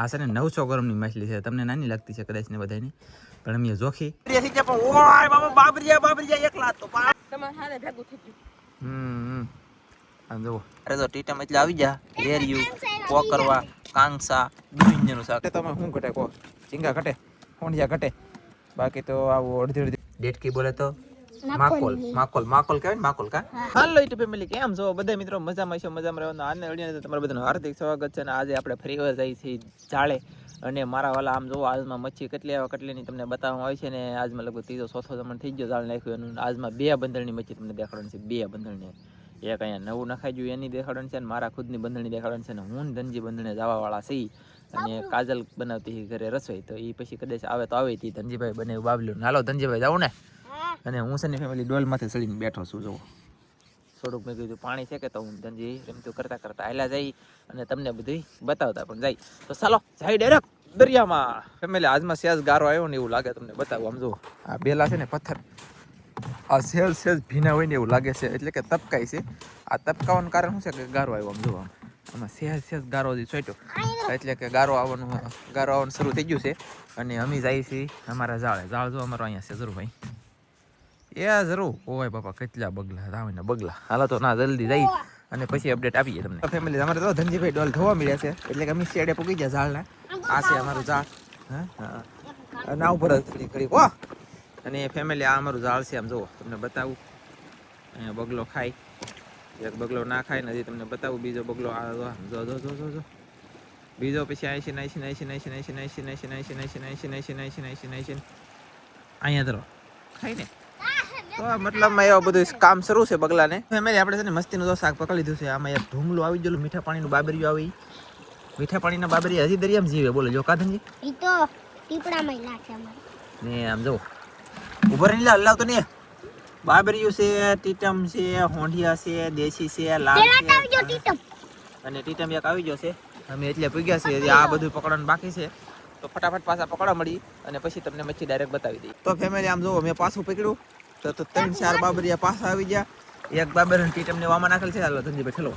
આ છે ને નવસો ગ્રામની માછલી છે. તમને નાની લાગતી છે કદાચ ને બધાને પણ અમે જોખી. તમારે હારે ભેગું થઈ ગયું. હમ આમ જુઓ. અરે તો ટીટમ એટલે આવી જા. રેરિયું કોકરવા કાંગસા દુનિયાનું શાક. તમે શું ઘટે કો કટે ઘટે? હોંડિયા ઘટે? બાકી તો આવું અડધી અડધી ડેટકી બોલે તો. માકોલ માકોલ માકોલ કહેવાય માકોલ કા? હાલો યુટ્યુબ ફેમિલી કેમ છો? બધા મિત્રો મજામાં છો? મજામાં રહેવાનું આને અડીને તમારું બધાનું હાર્દિક સ્વાગત છે. અને આજે આપણે ફરી વાર જઈએ છીએ જાળે અને મારા વાલા આમ જોવો આજમાં મચ્છી કેટલી આવે કેટલીની તમને બતાવવામાં આવી છે. ને આજમાં લગભગ ત્રીજો ચોથો જમણ થઈ ગયો જાળ નાખ્યું એનું. આજમાં બે બંધણની મચ્છી તમને દેખાડવાની છે. બે બંધણની એક અહીંયા નવું નખાઈ ગયું એની દેખાડવાની છે. અને મારા ખુદની બંધણી દેખાડવાની છે. અને હું ને ધનજી બંધણે જવાવાળા છીએ. અને કાજલ બનાવતી હતી ઘરે રસોઈ. તો એ પછી કદાચ આવે તો આવે તી. ધનજીભાઈ બને બાબલું. હાલો ધનજીભાઈ જાવ ને. અને હું છે ને ફેમિલી ડોલમાંથી ચડીને બેઠો છું જોવો થોડુંક મેં કીધું, પાણી છે કે તો હું ધનજી રમતું કરતા કરતા આયલા જઈ અને તમને બધી બતાવતા પણ જાય તો ચાલો જાય ડાયરેક્ટ દરિયામાં. ફેમિલી આજમાં સેજ ગારો આવ્યો ને એવું લાગે તમને બતાવું, આમ જુઓ. આ બેલા છે ને પથ્થર. આ સેજ સેજ ભીના હોય ને એવું લાગે છે, એટલે કે તપકાય છે. આ તપકાવાનું કારણ શું છે કે ગારો આવ્યો, આમ જુઓ આમાં. સહેજ સહેજ ગારો જે છોટ્યો એટલે કે ગારો આવવાનું ગારો આવવાનું શરૂ થઈ ગયું છે. અને અમે જઈએ છીએ અમારા ઝાડે. ઝાડ જો અમારો અહીંયા છે, જરૂર ભાઈ. એ જરૂર ઓય બાપા કેટલા બગલા રાવણના બગલા હાલો તો ના જલ્દી જઈ અને પછી અપડેટ આપીએ તમને ફેમિલી અમારે તો ધનજીભાઈ ડોલ થવા મળ્યા છે એટલે કે અમે શેડે પૂકી ગયા ઝાડના આ છે અમારું ઝાડ હા ના ઉપર જ કરી હો અને ફેમિલી આ અમારું ઝાડ છે આમ જુઓ તમને બતાવું અહીંયા બગલો ખાય એક બગલો ના ખાય ને હજી તમને બતાવું બીજો બગલો આ જો જો જો જો જો બીજો પછી આઈસી નાઈસી નાઈસી નાઈસી નાઈસી નાઈસી નાઈસી નાઈસી નાઈસી નાઈસી નાઈસી નાઈસી નાઈસી નાઈસી અહીંયા ધરો ખાય ને તો મતલબમાં એવા બધું કામ શરૂ છે બગલાને. ફેમિલી આપણે છે ને મસ્તીનું તો શાક પકડી લીધું છે. આમાં એક ઢુંગલું આવી ગયેલું મીઠા પાણીનું બાબરિયું આવી. મીઠા પાણીના બાબરી હજી દરિયામાં જીવે. બોલો જો કાધનજી. ઈ તો ટીપડામાં નાખે અમારે. ને આમ જો ઉભર નહીં હલ્લાવ તો નહીં. બાબરિયું છે ટીટમ છે હોંઢિયા છે દેશી છે લાલ છે. અને ટીટમ એક આવી ગયો છે. અમે એટલે પૂગ્યા છે આ બધું પકડવાનું બાકી છે. તો ફટાફટ પાછા પકડવા મળી અને પછી તમને મચ્છી ડાયરેક્ટ બતાવી દઈ તો ફેમિલી આમ જો મેં પાછું પકડ્યું. તો તો ત્રણ ચાર બાબરિયા પાછા આવી ગયા. એક બાબર ટી ટીટમ ને વામાં નાખેલ છે. હાલો ધનજીભાઈ ચલો.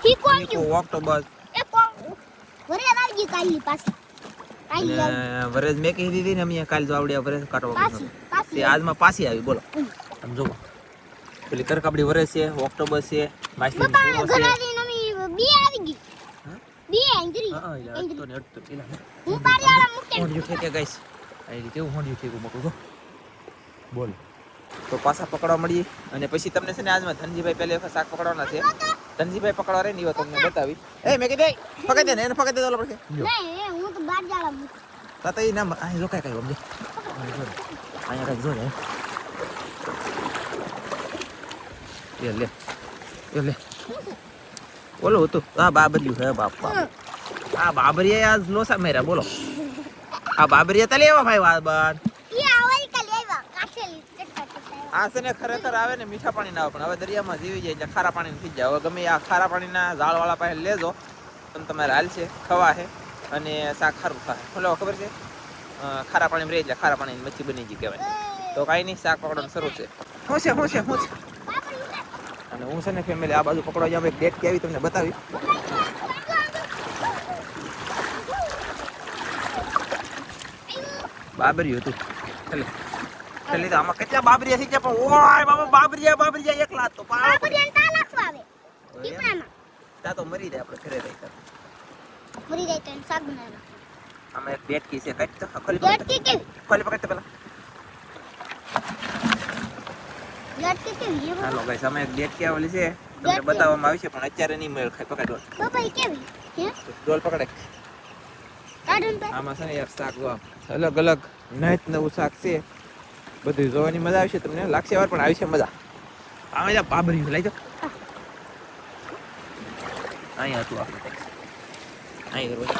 ગયું. ઓક્ટોબસ એ કોણ વરે લાગી ગઈ કાલી પાછી. કાલી વરેજ મેં કહી દીધી ને અમે કાલ જો આવડ્યા વરેજ પાછી તે આજમાં પાછી આવી બોલો. આમ જો પેલી કરકાબડી વરે છે ઓક્ટોબર છે માછલી બે આવી ગઈ. હા? બે એંગરી હા અડતો ને અડતો પેલા હું? પારિયાળા મૂકે કે ફેંકે ગાઈસ. આ રીતે કેવું હોંડિયું ફેંકું મૂકું બોલ. તો પાછા પકડવા મળીએ. અને પછી તમને છે ને આજમાં ધનજીભાઈ પહેલી વખત શાક પકડવાના છે. ધનજીભાઈ પકડવા રહે ને તમને બતાવી. એ મેં કીધું પકડી દે ને એને પકડી દે તો પડશે જો હું તો બાર જાળા તા ના અહીં રોકાય કઈ સમજે. અહીંયા કઈ જો ને લે એ લે. બોલો હતું આ બાબરિયું હે બાપ આ બાબરિયા આજ લોસા મેરા બોલો. આ બાબરિયા તલે એવા ભાઈ વાત બાર એ આવઈ કાલે આવ્યા કાઠેલી ચટકા ચટકા આ છે ને ખરેખર આવે ને મીઠા પાણી ના આવે પણ હવે દરિયામાં જીવી જાય એટલે ખારા પાણી થઈ જાય. હવે ગમે આ ખારા પાણીના ઝાડવાળા પાસે લેજો તમે તમારે હાલ છે ખવા છે અને શાક ખારું થાય ખોલો ખબર છે? ખારા પાણી રહી એટલે ખારા પાણીની મચ્છી બની ગઈ કહેવાય. તો કાંઈ નહીં શાક પકડવાનું શરૂ છે. હું છે હું છે હું છે? અને હું છે ને ફેમિલી આ બાજુ પકડવા જાવ એક ડેટ આવી તમને બતાવી. બાબરી હતું. ચાલે ચાલે તો આમાં કેટલા બાબરિયા થઈ ગયા પણ ઓય બાબા બાબરિયા બાબરિયા એકલા જ તો બધી તા નાખવા આવે. દીપડામાં તા તો મરી જાય આપણે ઘરે રહી તો. મરી જાય તો શાક બનાવવા. આમાં એક ડેટકી છે કઈ તો ખોલી પકડ કેવી? ખોલી પકડ પેલા. લટકી કેવી? હાલો ગાઈસ આમાં એક ડેટકી આવેલી છે. તમને બતાવવામાં આવી છે પણ અત્યારે નહીં મેળ ખાય પકડ ડોલ બાબા કેવી? હે? ડોલ પકડે. કાઢું આમાં છે ને એક શાક અલગ અલગ નહેત નવું શાક છે. બધું જોવાની મજા આવશે તમને. લાગશે વાર પણ આવશે મજા. આ જા પાબરી લઈ જાઓ. અહીંયા હતું આપણે અહીં રોજ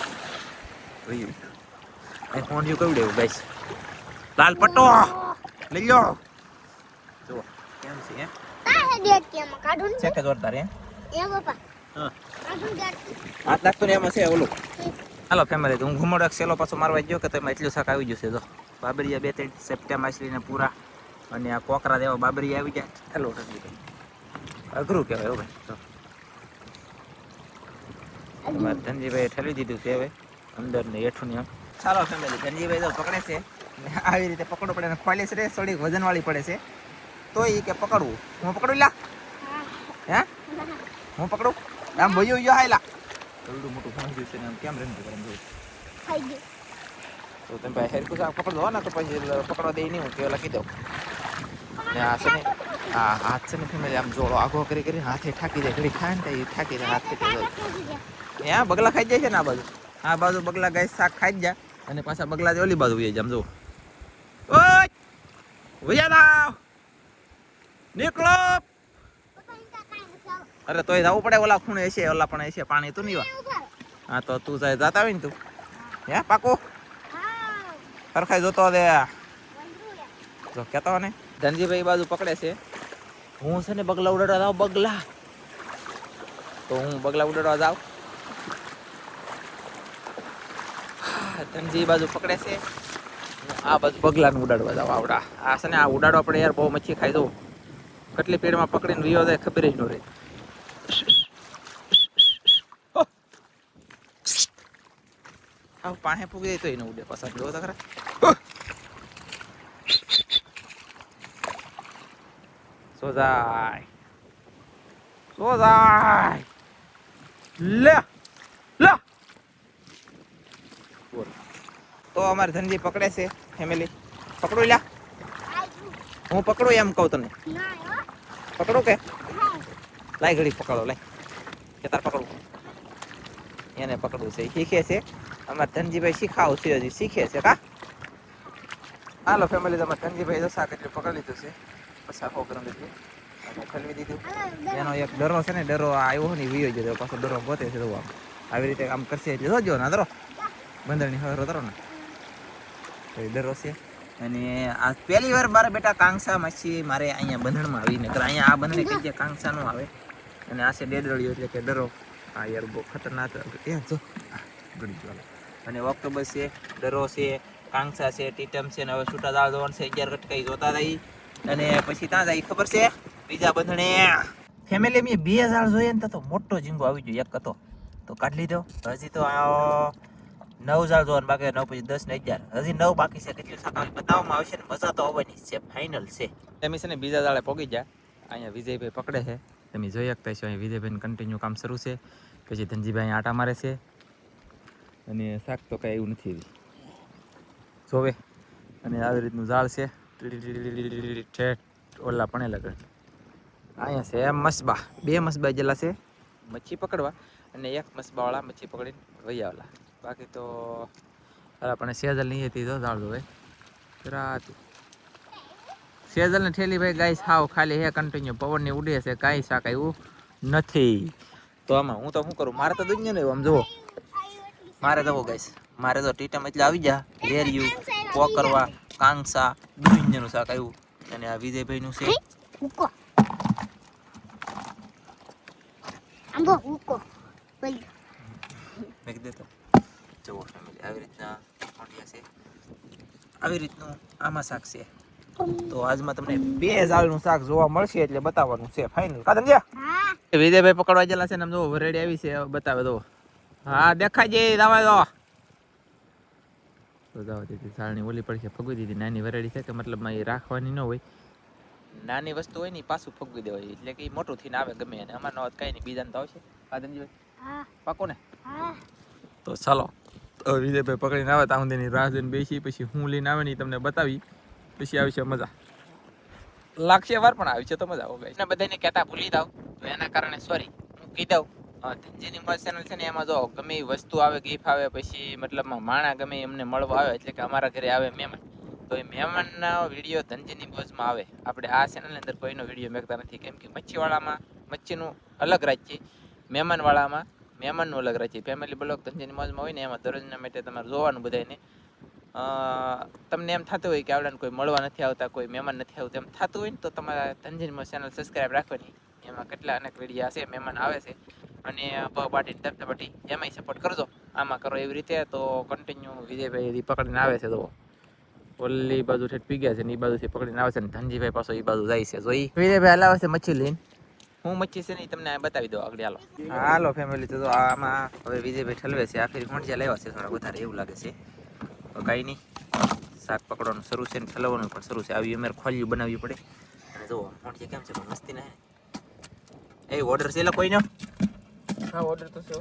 અહીં ફોન્યું કેવું લેવું ગાઈસ. લાલ પટ્ટો. લઈ લો જો કેમ છે હે? કાઢું છે કે જોરદાર હે? એ બાપા હા. કાઢું ડેટ હાથ લાગતો ને એમાં છે ઓલું. હાલો ફેમિલી હું ઘુમડો એક સેલો પાછો મારવા ગયો કે તમે એટલું શાક આવી જશે જો. બાબરિયા બે ત્રણ સેપ્ટા માછલીને પૂરા. અને આ કોકરા દેવા બાબરિયા આવી ગયા. હેલો અઘરું કહેવાય હો ભાઈ. અમારે ધનજીભાઈ ઠેલી દીધું છે હવે અંદર ને હેઠું ને સારો ચાલો ફેમિલી ધનજીભાઈ તો પકડે છે. ને આવી રીતે પકડવું પડે ને ખોલી છે થોડીક વજનવાળી પડે છે. તો એ કે પકડવું. હું પકડું લા? હે? હું પકડું? આમ ભયો યો હાયલા. એવડું મોટું ભાંગ્યું છે ને આમ કેમ ખાઈ ગયું. તો તમે ભાઈ હેરકું સાહેબ પકડ દો ને તો પછી પકડવા દે નહીં હું કે લખી દઉં ને આ છે ને આ હાથ છે ને ફેમિલી આમ જોડો આગો કરી કરીને હાથે ઠાકી જાય ઘડી ખાય ને તો ઠાકી જાય હાથ ત્યાં બગલા ખાઈ જાય છે ને આ બાજુ આ બાજુ બગલા ગાય શાક ખાઈ જાય અને પાછા બગલા ઓલી બાજુ વહી જાય આમ જો ઓય વયા નીકળો અરે તોય જવું પડે ઓલા ખૂણે છે ઓલા પણ છે પાણી તો નહીં હા તો તું જાય જાતા આવી ને તું હે પાકો સરખાઈ જોતો દે જો કેતો ને, ધનજીભાઈ બાજુ પકડે છે. હું છે ને બગલા ઉડાડવા જાઉં, બગલા. તો હું બગલા ઉડાડવા જાઉં. ધનજી બાજુ પકડે છે. આ બાજુ બગલાને ઉડાડવા જાવ આવડા. આ છે ને આ ઉડાડવા પડે યાર, બહુ મચ્છી ખાઈ દઉં કેટલી પેડમાં પકડીને વિયો જાય, ખબર જ ન રહે. આવ પાણી પૂગી જાય તો એને ઉડે પસાર જો તો ખરા. સોજાય સોજાય લે લે. તો અમારે ધનજી પકડે છે ફેમિલી પકડું લ્યા. હું પકડું એમ કહું તને. પકડું કે? લાય ઘડી પકડો, લાય. કે તાર પકડું. એને પકડવું છે. શીખે છે. અમારે ધનજીભાઈ શીખાવું છે હજી. શીખે છે, કા? હાલો ફેમિલી તમારે ધનજીભાઈ તો શાક પકડી લીધું છે. આખો કરી દીધું ખલવી દીધું. એનો એક ડરો છે ને, ડરો આવ્યો ને વીયો ગયો પાછો ડરો ગોતે છે આમ આવી રીતે આમ કરશે એટલે જોજો ના ધરો બંદરની હવે ધરો ને. તો ડરો છે. અને આ પહેલી વાર મારા બેટા કાંગસા માછી મારે અહીંયા બંધણમાં આવી નકર અહીંયા આ બંધણે કઈ કાંસા નો આવે. અને આ છે ડેડળિયો એટલે કે ડરો. આ યાર બહુ ખતરનાક એ જો ગળી ગયો. અને ઓક્ટોબર છે, ડરો છે કાંસા છે, ટીટમ છે, ને હવે છૂટા દાળ ધોરણ છે, અગિયાર કટકાઈ જોતા રહી. અને પછી ત્યાં જાય ખબર છે? બીજા બંધણે ફેમિલી મેં બે હજાર જોઈએ ને તો મોટો ઝીંગો આવી ગયો, એક હતો. તો કાઢી લીધો. હજી તો નવ હજાર જોવાનું બાકી નવ પછી દસ ને અગિયાર. હજી નવ બાકી છે, કેટલું શાક બતાવવામાં આવશે ને મજા તો આવવાની છે ફાઇનલ છે. તમે છે ને બીજા દાડે પોગી ગયા. અહીંયા વિજયભાઈ પકડે છે. તમે જોઈ શકતા છો અહીંયા વિજયભાઈ કન્ટિન્યુ કામ શરૂ છે. પછી ધનજીભાઈ આટા મારે છે. અને શાક તો કાંઈ એવું નથી. જોવે. અને આવી રીતનું ઝાડ છે. ઠેઠ ઓલા પણ લગન અહીંયા છે મસબા. બે મસબા જેલા છે. મચ્છી પકડવા અને એક મસબાવાળા મચ્છી પકડીને વૈયાવાલા બાકી તો અલા પણ સેજલ નહીં હતી તો ઝાડ ભાઈ રાત. સેજલ ને ઠેલી ભાઈ ગાય સાવ ખાલી હે કન્ટિન્યુ પવનની ઉડે છે કાંઈ આવ્યું નથી. તો આમાં હું તો શું કરું? મારે તો દુનિયા નહીં આમ જુઓ. મારે જવો ગાઈસ? મારે તો ટીટમ એટલે આવી જા. રેરિયું કાંસા દુનિયાનું શાક આવ્યું અને આ વિજયભાઈનું છે. ઉકો. આંબો ઉકો. બોલ. મેં કીધું તો જુઓ ફેમિલી આવી રીતના મોટિયા છે. આવી રીતનું આમાં શાક છે. તો આજમાં તમને બે ઝાડનું શાક જોવા મળશે એટલે બતાવવાનું છે ફાઇનલ કા સમજ્યા વિજયભાઈ પકડવા ગયેલા છે ને આમ જો વરેડી આવી છે બતાવે દો હા દેખાય જઈ લાવા દો તો દીધી ઝાડની ઓલી પડશે ફગવી દીધી. નાની વરેડી છે કે મતલબ એ રાખવાની ન હોય? નાની વસ્તુ હોય ને પાછું ફગવી દેવાય. એટલે કે મોટું થઈને આવે ગમે એને. અમાર નો કઈ નહીં. બીજાને તો આવશે. પાદનજીભાઈ પાકો ને? તો ચાલો. તો વિજયભાઈ પકડીને આવે ત્યાં સુધીની રાહ જોઈને બેસી પછી હું લઈને આવે ને તમને બતાવી. પછી આવશે મજા. લાગશે વાર પણ આવી છે તો મજા. આવે ને બધાને કહેતા ભૂલી જાવ તો એના કારણે સોરી હું કહી દઉં. ધનજીની મોજ ચેનલ છે ને, એમાં જો ગમે એ વસ્તુ આવે ગિફ્ટ આવે, પછી મતલબમાં માણા ગમે એમને મળવા આવે, એટલે કે અમારા ઘરે આવે મહેમાન. તો એ મહેમાનનો વીડિયો ધનજીની બોઝમાં આવે. આપણે આ ચેનલની અંદર કોઈનો વીડિયો મેકતા નથી. કેમ કે મચ્છીવાળામાં, મચ્છીનું અલગ રાજ્ય, મહેમાનવાળામાં મહેમાનનું અલગ રાજ્ય. ફેમિલી બ્લોગ ધનજીની મોજમાં હોય ને, એમાં દરરોજના માટે તમારે જોવાનું બધાને તમને એમ થતું હોય કે આવડાને કોઈ મળવા નથી આવતા, કોઈ મહેમાન નથી આવતા, એમ થતું હોય ને, તો તમારા ધનજીની ચેનલ સબસ્ક્રાઈબ રાખવાની. એમાં કેટલા અનેક વીડિયો છે મહેમાન આવે છે. અને પાટીને ધબધબાટી એમાંય સપોર્ટ કરજો. આમાં કરો એવી રીતે તો કન્ટિન્યુ વિજયભાઈ પકડીને આવે છે તો ઓલી બાજુ ઠેઠ પી ગયા છે ને એ બાજુથી પકડીને આવે છે ને ધનજીભાઈ પાછો એ બાજુ જાય છે. જોઈ વિજયભાઈ હલાવે છે મચ્છી લઈને. હું મચ્છી છે ને તમને બતાવી દો આગળ હાલો. હાલો ફેમિલી તો આમાં હવે વિજયભાઈ ઠલવે છે. આખરી ખોંડિયા લેવા છે થોડા વધારે એવું લાગે છે. તો કાંઈ નહીં. શાક પકડવાનું શરૂ છે ને ઠલવવાનું પણ શરૂ છે. આવી અમારે ખોલ્યું બનાવવી પડે. અને જુઓ ખોંડિયા કેમ છે? મસ્તી ના એ ઓર્ડર છે એટલે કોઈનો. હા ઓર્ડર તો છે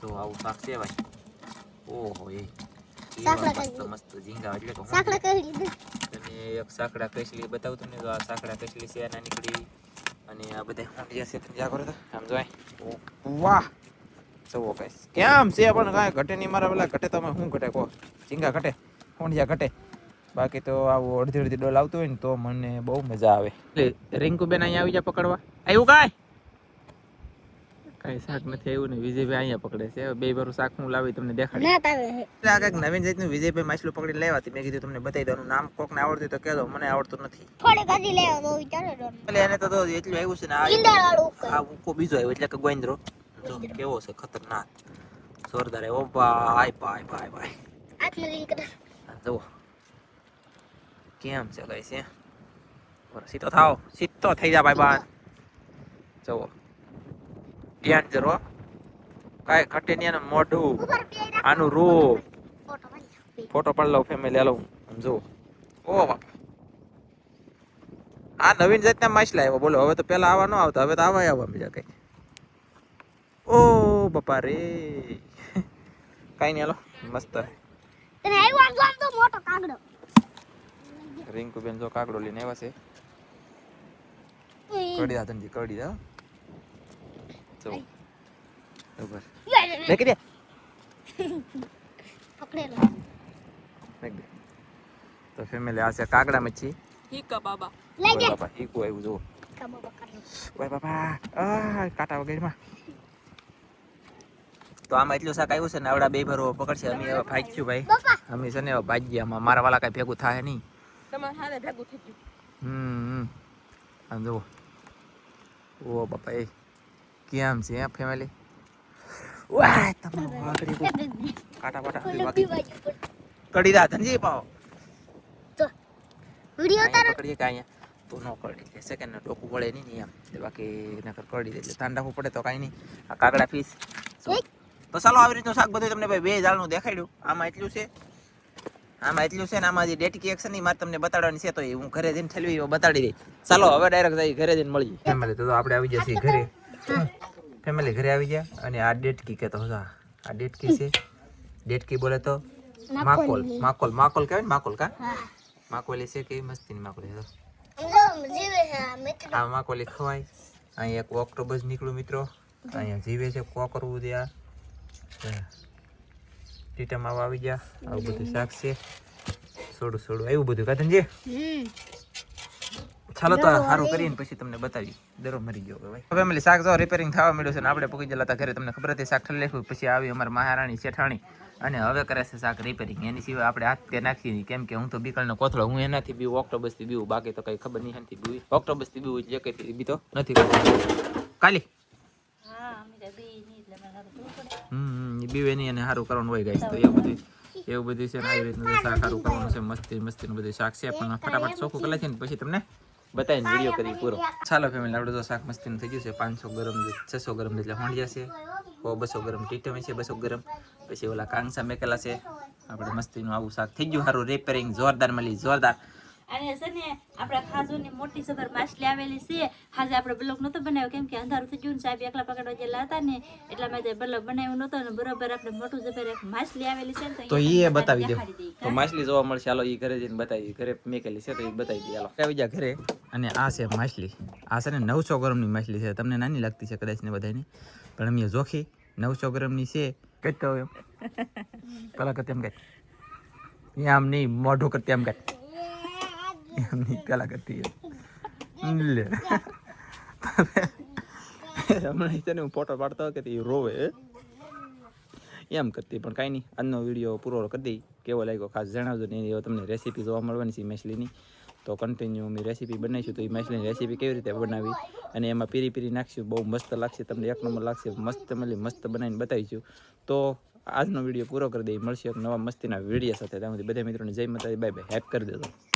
જો આવું શાક છે ભાઈ. ઓહો એ. સાંકળા મસ્ત મસ્ત ઝીંગા એટલે સાંકડા અને એક સાકડા કેસલી બતાવું તમને તો આ સાંકડા કેસલી છે આના નીકળી અને આ બધા છે તમે જા કરો તો આમ જોય વાહ. જુઓ ગાઈસ કેમ છે પણ કાંઈ ઘટે નહીં મારા પેલા? ઘટે તમે શું ઘટે કહો? ઝીંગા ઘટે? હોંડિયા ઘટે? બાકી તો આવું અડધી અડધી ડોલ આવતું હોય ને તો મને બહુ મજા આવે. એટલે રિંકુબેન અહીંયા આવી જા પકડવા. આવ્યું કાંઈ? કાંઈ શાક નથી આવ્યું ને વિજયભાઈ અહીંયા પકડે છે. બે બારું શાક હું લાવી તમને દેખાડી ના આ કંઈક નવીન જાતનું વિજયભાઈ માછલું પકડી લેવા હતી. મેં કીધું તમને બતાવી દઉં. નામ કોકને આવડતું તો કહેજો. મને આવડતું નથી. લેવા વિચારો એટલે એને તો એટલું આવ્યું છે ને આ ઉકો બીજો આવ્યો એટલે કે ગોઈન્દ્રો જો કેવો છે ખતરનાક. જોરદાર ઓ ભાઈ ભાઈ ભાઈ ભાઈ. જુઓ. કેમ છે કઈ છે? બરો સીતો થાવ સીતો થઈ જા ભાઈ બા જુઓ. ધ્યાન જરો કાંઈ ઘટે નહીં એનું મોઢું આનું રૂપ. ફોટો પાડી લઉં ફેમિલી લઉં જો ઓ બાપા. આ નવીન જાતના માછલા આવ્યા. બોલો હવે તો પેલા આવા ન આવતા હવે તો આવા આવવા બીજા કઈ. ઓ બાપા રે. કઈ નહીં હાલો મસ્ત. તને આવ્યો આમ જો આમ તો મોટો કાગડો. રિંકુ બેન જો કાકડો લઈને આવ્યા છે. કડી દા ધનજી કડી દા જો ઉપર દેખી દે પકડેલો દેખ દે તો ફેમિલી આ છે કાકડા મચ્છી. હીકા બાબા. લઈ જા. બાપા ઈકુ આવ્યું જો ઓય આ કાંટા વગેરેમાં. તો આમાં એટલું શાક આવ્યું છે ને આવડા બે ભરો પકડશે. અમે હવે ભાગ્યું ભાઈ. અમે છે ને હવે ભાગ્યા આમાં મારા વાલા કાંઈ ભેગું થાય નહીં. તમારે ભેગું થઈ ગયું. હમ હમ. આમ જુઓ. ઓ બાપા એ કેમ છે ફેમિલી વાહ તમારો વાકડી કાટા પાટા ઉપર. કડી દા ધનજી પાવ. તો વિડિયો તારો અહીંયા પકડીએ કે અહીંયા? તો નો કડી કે સેકન્ડ ડોકું વળે નહીં ને એમ બાકી નકર કડી દે એટલે તાંડ રાખવું પડે તો કાંઈ નહીં. આ કાગડા ફીસ તો ચાલો આવી રીતનું શાક બધું તમને ભાઈ બે જાળનું દેખાડ્યું. આમાં એટલું છે. આમાં એટલું છે ને આમાં જે ડેટ એક્શનની મારે તમને બતાડવાની છે તો એ હું ઘરે જઈને ઠલવી બતાડી દઈ ચાલો હવે ડાયરેક્ટ જઈ ઘરે જઈને મળીએ. ફેમિલી તો આપણે આવી જઈએ ઘરે. ફેમિલી ઘરે આવી ગયા અને આ ડેટકી કહેતો હતો આ ડેટકી છે. ડેટકી બોલે તો માકોલ. માકોલ માકોલ કહેવાય ને માકોલ કા? હા. માકોલી છે કેવી મસ્તીની માકોલી છે? તો. સમજો જીવે છે આ માકોલી ખવાય. અહીંયા એક ઓક્ટોબસ નીકળ્યું મિત્રો. અહીંયા જીવે છે કો કરવું ત્યાં ટીટા આવા આવી ગયા. આવું બધું શાક છે. સોડું સોડું. આવ્યું બધું કાતનજી હમ. ચાલો તો સારું કરીને પછી તમને બતાવી દરો મરી ગયો ભાઈ. હવે અમે શાક જો રિપેરિંગ થવા મળ્યું છે ને આપણે પૂકી જલા ઘરે તમને ખબર હતી શાક ઠલ લેખું પછી આવી અમારી મહારાણી શેઠાણી અને હવે કરે છે શાક રિપેરિંગ એની સિવાય આપણે હાથ કે નાખીએ નહીં. કેમ કે હું તો બીકળનો કોથળો હું એનાથી બીવું ઓક્ટોબસથી બીવું. બાકી તો કઈ ખબર નહીં એનાથી બીવું. ઓક્ટોબસથી બીવું જે કઈ બી તો નથી કાલી? હમ બીવે નહીં અને સારું કરવાનું હોય ગાઈસ તો એવું બધું એવું બધું છે આવી રીતનું શાક સારું કરવાનું છે. મસ્તી મસ્તીનું બધું શાક છે. પણ ફટાફટ ચોખ્ખું કરી છે ને પછી તમને બતાવીને વીડિયો કરી પૂરો. ચાલો ફેમિલી આપણે તો શાક મસ્તીનું થઈ ગયું છે પાંચસો ગરમ છસો ગરમ એટલે હોંડિયા છે બસો ગરમ ટીટમ છે બસો ગરમ. પછી ઓલા કાંગસા મેકેલા છે આપણે મસ્તીનું આવું શાક થઈ ગયું સારું રેપેરિંગ જોરદાર મળી જોરદાર. અને છે ને આપણા ખાજોની મોટી સબર માછલી આવેલી છે. હાજે આપણે બ્લોક નતો બનાવ્યો કેમ કે અંધારું થઈ ગયું ને સાહેબ એકલા પકડવા ગયેલા હતા ને એટલા માટે બ્લોક બનાવ્યો નતો ને બરોબર આપણે મોટું જબર એક માછલી આવેલી છે ને તો એ બતાવી દો. તો માછલી જોવા મળશે હાલો એ ઘરે જઈને બતાવી ઘરે મેકેલી છે તો એ બતાવી દઈએ હાલો. આવી જા ઘરે. અને આ છે માછલી. આ છે ને નવસો ગ્રામની માછલી છે. તમને નાની લાગતી છે કદાચ ને બધાને પણ અમે જોખી નવસો ગ્રામની છે. કઈ તો એમ. પેલા કરતી એમ કઈ આમ નહીં મોઢું કરતી એમ કઈ એમ નહીં પેલા કરતી લે. હમણાં છે ને હું ફોટો પાડતો કે તે રોવે. એમ કરતી, પણ કાંઈ નહીં. આજનો વીડિયો પૂરો કરી દઈ. કેવો લાગ્યો ખાસ જણાવજો નહીં તમને રેસીપી જોવા મળવાની છે મેસલીની તો કન્ટિન્યુ અમે રેસીપી બનાવીશું. તો એ મેસલીની રેસીપી કેવી રીતે બનાવી અને એમાં પીરી પીરી નાખશું. બહુ મસ્ત લાગશે. તમને એક નંબર લાગશે. મસ્ત મળી મસ્ત બનાવીને બતાવીશું. તો આજનો વીડિયો પૂરો કરી દઈ. મળશે એક નવા મસ્તીના વીડિયો સાથે. ત્યાંથી બધા મિત્રોને જય માતાજી. Bye bye. હેપ કરી દેજો.